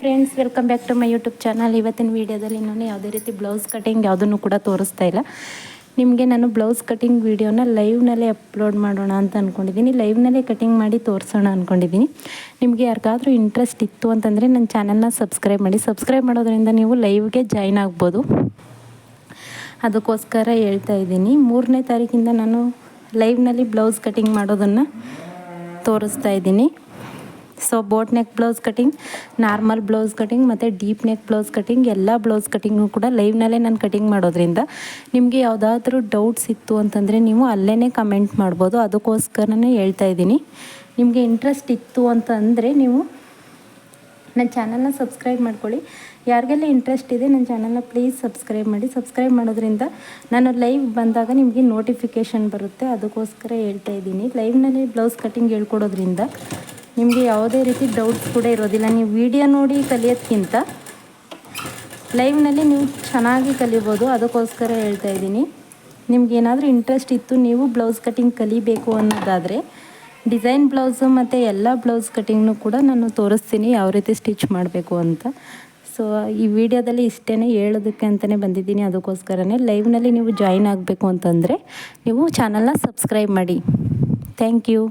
Friends welcome back to my YouTube channel ಇವತ್ತಿನ ವೀಡಿಯೋದಲ್ಲಿ ನಾನು ಯಾವುದೇ ರೀತಿ ಬ್ಲೌಸ್ ಕಟಿಂಗ್ ಯಾವುದನ್ನು ಕೂಡ ತೋರಿಸ್ತಾ ಇಲ್ಲ. ನಿಮಗೆ ನಾನು ಬ್ಲೌಸ್ ಕಟಿಂಗ್ ವೀಡಿಯೋನ ಲೈವ್ನಲ್ಲೇ ಅಪ್ಲೋಡ್ ಮಾಡೋಣ ಅಂತ ಅಂದ್ಕೊಂಡಿದ್ದೀನಿ ಲೈವ್ನಲ್ಲೇ ಕಟಿಂಗ್ ಮಾಡಿ ತೋರಿಸೋಣ ಅಂದ್ಕೊಂಡಿದ್ದೀನಿ ನಿಮಗೆ ಯಾರಿಗಾದರೂ ಇಂಟ್ರೆಸ್ಟ್ ಇತ್ತು ಅಂತಂದರೆ ನನ್ನ ಚಾನಲ್ನ ಸಬ್ಸ್ಕ್ರೈಬ್ ಮಾಡಿ. ಸಬ್ಸ್ಕ್ರೈಬ್ ಮಾಡೋದ್ರಿಂದ ನೀವು ಲೈವ್ಗೆ ಜಾಯ್ನ್ ಆಗ್ಬೋದು. ಅದಕ್ಕೋಸ್ಕರ ಹೇಳ್ತಾ ಇದ್ದೀನಿ. ಮೂರನೇ ತಾರೀಕಿಂದ ನಾನು ಲೈವ್ನಲ್ಲಿ ಬ್ಲೌಸ್ ಕಟಿಂಗ್ ಮಾಡೋದನ್ನು ತೋರಿಸ್ತಾ ಇದ್ದೀನಿ. So boat neck blouse cutting normal blouse cutting ಮತ್ತು ಡೀಪ್ ನೆಕ್ ಬ್ಲೌಸ್ ಕಟಿಂಗ್ ಎಲ್ಲ ಬ್ಲೌಸ್ ಕಟಿಂಗು ಕೂಡ ಲೈವ್ನಲ್ಲೇ ನಾನು ಕಟಿಂಗ್ ಮಾಡೋದ್ರಿಂದ ನಿಮಗೆ ಯಾವುದಾದ್ರೂ ಡೌಟ್ಸ್ ಇತ್ತು ಅಂತಂದರೆ ನೀವು ಅಲ್ಲೇ ಕಮೆಂಟ್ ಮಾಡ್ಬೋದು. ಅದಕ್ಕೋಸ್ಕರನೇ ಹೇಳ್ತಾ ಇದ್ದೀನಿ. ನಿಮಗೆ ಇಂಟ್ರೆಸ್ಟ್ ಇತ್ತು ಅಂತ ಅಂದರೆ ನೀವು ನನ್ನ ಚಾನಲ್ನ ಸಬ್ಸ್ಕ್ರೈಬ್ ಮಾಡ್ಕೊಳ್ಳಿ. ಯಾರಿಗೆಲ್ಲ ಇಂಟ್ರೆಸ್ಟ್ ಇದೆ ನನ್ನ ಚಾನಲ್ನ ಪ್ಲೀಸ್ ಸಬ್ಸ್ಕ್ರೈಬ್ ಮಾಡಿ. ಸಬ್ಸ್ಕ್ರೈಬ್ ಮಾಡೋದ್ರಿಂದ ನಾನು ಲೈವ್ ಬಂದಾಗ ನಿಮಗೆ ನೋಟಿಫಿಕೇಷನ್ ಬರುತ್ತೆ. ಅದಕ್ಕೋಸ್ಕರ ಹೇಳ್ತಾ ಇದ್ದೀನಿ. ಲೈವ್ನಲ್ಲಿ ಬ್ಲೌಸ್ ಕಟಿಂಗ್ ಹೇಳ್ಕೊಡೋದ್ರಿಂದ ನಿಮಗೆ ಯಾವುದೇ ರೀತಿ ಡೌಟ್ಸ್ ಕೂಡ ಇರೋದಿಲ್ಲ. ನೀವು ವಿಡಿಯೋ ನೋಡಿ ಕಲಿಯೋದ್ಕಿಂತ ಲೈವ್ನಲ್ಲಿ ನೀವು ಚೆನ್ನಾಗಿ ಕಲಿಬೋದು. ಅದಕ್ಕೋಸ್ಕರ ಹೇಳ್ತಾ ಇದ್ದೀನಿ. ನಿಮ್ಗೆ ಏನಾದರೂ ಇಂಟ್ರೆಸ್ಟ್ ಇತ್ತು, ನೀವು ಬ್ಲೌಸ್ ಕಟಿಂಗ್ ಕಲಿಬೇಕು ಅನ್ನೋದಾದರೆ ಡಿಸೈನ್ ಬ್ಲೌಸು ಮತ್ತು ಎಲ್ಲ ಬ್ಲೌಸ್ ಕಟಿಂಗ್ನು ಕೂಡ ನಾನು ತೋರಿಸ್ತೀನಿ. ಯಾವ ರೀತಿ ಸ್ಟಿಚ್ ಮಾಡಬೇಕು ಅಂತ. ಸೊ ಈ ವಿಡಿಯೋದಲ್ಲಿ ಇಷ್ಟೇ ಹೇಳೋದಕ್ಕೆ ಅಂತಲೇ ಬಂದಿದ್ದೀನಿ. ಅದಕ್ಕೋಸ್ಕರನೇ ಲೈವ್ನಲ್ಲಿ ನೀವು ಜಾಯಿನ್ ಆಗಬೇಕು ಅಂತಂದರೆ ನೀವು ಚಾನಲ್ನ ಸಬ್ಸ್ಕ್ರೈಬ್ ಮಾಡಿ. Thank you